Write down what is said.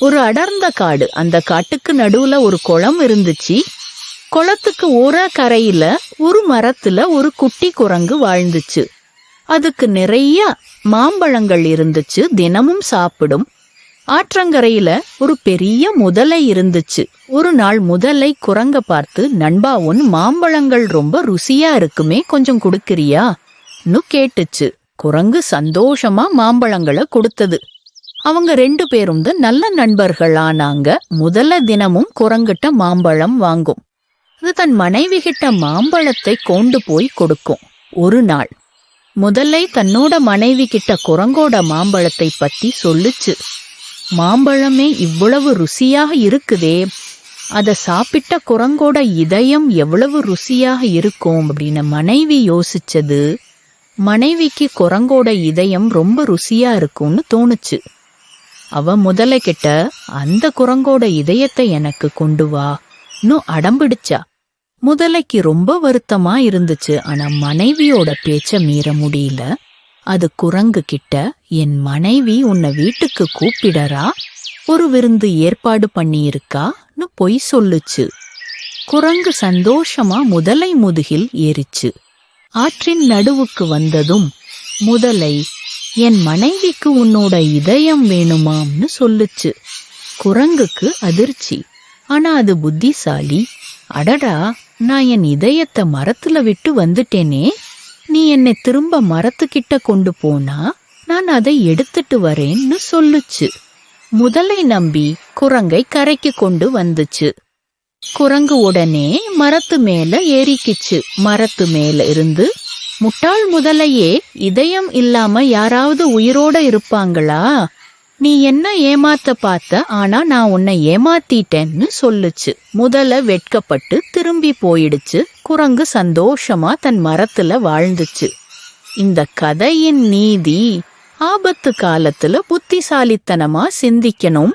ஒரு அடர்ந்த காடு. அந்த காட்டுக்கு நடுவுல ஒரு குளம் இருந்துச்சு. குளத்துக்கு ஓர கரையில ஒரு மரத்துல ஒரு குட்டி குரங்கு வாழ்ந்துச்சு. அதுக்கு நிறைய மாம்பழங்கள் இருந்துச்சு. தினமும் சாப்பிடும். ஆற்றங்கரையில ஒரு பெரிய முதலை இருந்துச்சு. ஒரு நாள் முதலை குரங்க பார்த்து நண்பா உன் மாம்பழங்கள் ரொம்ப ருசியா இருக்குமே கொஞ்சம் கொடுக்கிறியா? கேட்டுச்சு. குரங்கு சந்தோஷமா மாம்பழங்களை கொடுத்தது. அவங்க ரெண்டு பேரும் தான் நல்ல நண்பர்களானாங்க. முதல்ல தினமும் குரங்கிட்ட மாம்பழம் வாங்கும். அது தன் மனைவி கிட்ட மாம்பழத்தை கொண்டு போய் கொடுக்கும். ஒரு நாள் முதல்ல தன்னோட மனைவி கிட்ட குரங்கோட மாம்பழத்தை பத்தி சொல்லுச்சு. மாம்பழமே இவ்வளவு ருசியாக இருக்குதே. அதை சாப்பிட்ட குரங்கோட இதயம் எவ்வளவு ருசியாக இருக்கும் அப்படின்னு மனைவி யோசிச்சது. மனைவிக்கு குரங்கோட இதயம் ரொம்ப ருசியா இருக்கும்னு தோணுச்சு. அவ முதல்ல கிட்ட அந்த குரங்கோட இதயத்தை எனக்கு கொண்டு வா. இன்னும் அடம்பிடிச்சா. முதலைக்கு ரொம்ப வருத்தமா இருந்துச்சு. ஆனா மனைவியோட பேச்ச மீற முடியல. அது குரங்கு கிட்ட என் மனைவி உன்னை வீட்டுக்கு கூப்பிடறா? ஒரு விருந்து ஏற்பாடு பண்ணியிருக்கான்னு பொய் சொல்லுச்சு. குரங்கு சந்தோஷமா முதலை முதுகில் ஏறிச்சு. ஆற்றின் நடுவுக்கு வந்ததும் முதலை என் மனைவிக்கு உன்னோட இதயம் வேணுமாம்னு சொல்லுச்சு. குரங்குக்கு அதிர்ச்சி. ஆனா அது புத்திசாலி. அடடா நான் என் இதயத்தை மரத்துல விட்டு வந்துட்டேனே. நீ என்னை திரும்ப மரத்துக்கிட்ட கொண்டு போனா நான் அதை எடுத்துட்டு வரேன்னு சொல்லுச்சு. முதலை நம்பி குரங்கை கரைக்கு கொண்டு வந்துச்சு. குரங்கு உடனே மரத்து மேல ஏறிக்கிச்சு. மரத்து மேல இருந்து முட்டாள் முதலையே இதயம் இல்லாம யாராவது உயிரோட இருப்பாங்களா? நீ என்ன ஏமாத்த பார்த்த? ஆனா நான் உன்னை ஏமாத்திட்டேன்னு சொல்லுச்சு. முதல வெட்கப்பட்டு திரும்பி போயிடுச்சு. குரங்கு சந்தோஷமா தன் மரத்துல வாழ்ந்துச்சு. இந்த கதையின் நீதி ஆபத்து காலத்துல புத்திசாலித்தனமா சிந்திக்கணும்.